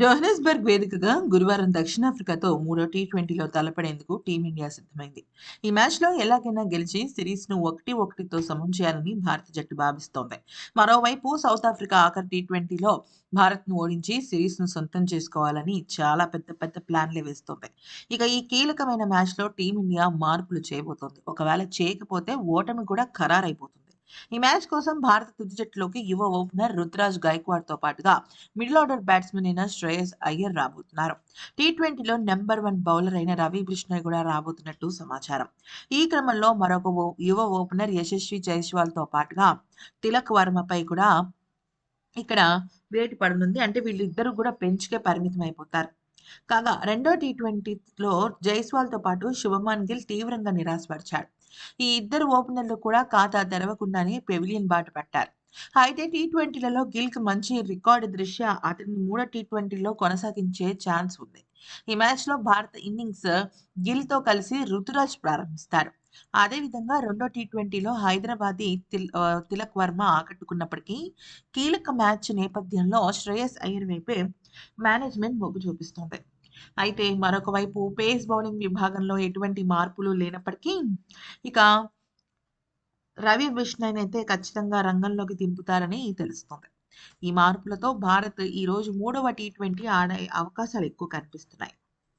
జోహనస్బర్గ్ వేదికగా గురువారం దక్షిణాఫ్రికాతో మూడో టీ ట్వంటీలో తలపడేందుకు టీమిండియా సిద్ధమైంది. ఈ మ్యాచ్లో ఎలాగైనా గెలిచి సిరీస్ను ఒకటి ఒకటితో సమం చేయాలని భారత జట్టు భావిస్తోంది. మరోవైపు సౌత్ ఆఫ్రికా ఆఖరి టీ ట్వంటీలో భారత్ను ఓడించి సిరీస్ను సొంతం చేసుకోవాలని చాలా పెద్ద పెద్ద ప్లాన్లే వేస్తోంది. ఇక ఈ కీలకమైన మ్యాచ్లో టీమిండియా మార్పులు చేయబోతోంది. ఒకవేళ చేయకపోతే ఓటమి కూడా ఖరారైపోతుంది. ఈ మ్యాచ్ కోసం భారత తుది జట్టులోకి యువ ఓపెనర్ రుతురాజ్ గైక్వాడ్తో పాటుగా మిడిల్ ఆర్డర్ బ్యాట్స్మెన్ అయిన శ్రేయస్ అయ్యర్ రాబోతున్నారు. టీ ట్వంటీలో నెంబర్ వన్ బౌలర్ అయిన రవి కృష్ణ కూడా రాబోతున్నట్టు సమాచారం. ఈ క్రమంలో మరొక యువ ఓపెనర్ యశస్వి జైస్వాల్తో పాటుగా తిలక్ వర్మపై కూడా ఇక్కడ వేటు పడనుంది. అంటే వీళ్ళిద్దరూ కూడా బెంచ్కే పరిమితం అయిపోతారు కాగా రెండో టీ ట్వంటీలో జైస్వాల్తో పాటు శుభమాన్ గిల్ తీవ్రంగా నిరాశపరిచాడు. ఈ ఇద్దరు ఓపెనర్లు కూడా ఖాతా తెరవకుండానే పెవిలియన్ బాట పట్టారు. అయితే టీ ట్వంటీలలో గిల్కి మంచి రికార్డు దృష్ట్యా అతన్ని మూడో టీ ట్వంటీలో కొనసాగించే ఛాన్స్ ఉంది. ఈ మ్యాచ్లో భారత ఇన్నింగ్స్ గిల్తో కలిసి రుతురాజ్ ప్రారంభిస్తారు. అదేవిధంగా రెండో టీ ట్వంటీలో హైదరాబాదీ తిల్ తిలక్ వర్మ ఆకట్టుకున్నప్పటికీ కీలక మ్యాచ్ నేపథ్యంలో శ్రేయస్ అయ్యర్ వైపే మేనేజ్మెంట్ మొగ్గు చూపిస్తోంది. అయితే మరొక వైపు పేస్ బౌలింగ్ విభాగంలో ఎటువంటి మార్పులు లేనప్పటికీ ఇక రవి బిష్ణయ్ అయితే ఖచ్చితంగా రంగంలోకి దింపుతారని తెలుస్తోంది. ఈ మార్పులతో భారత్ ఈ రోజు మూడవ టీ ట్వంటీ ఆడే అవకాశాలు ఎక్కువ కనిపిస్తున్నాయి.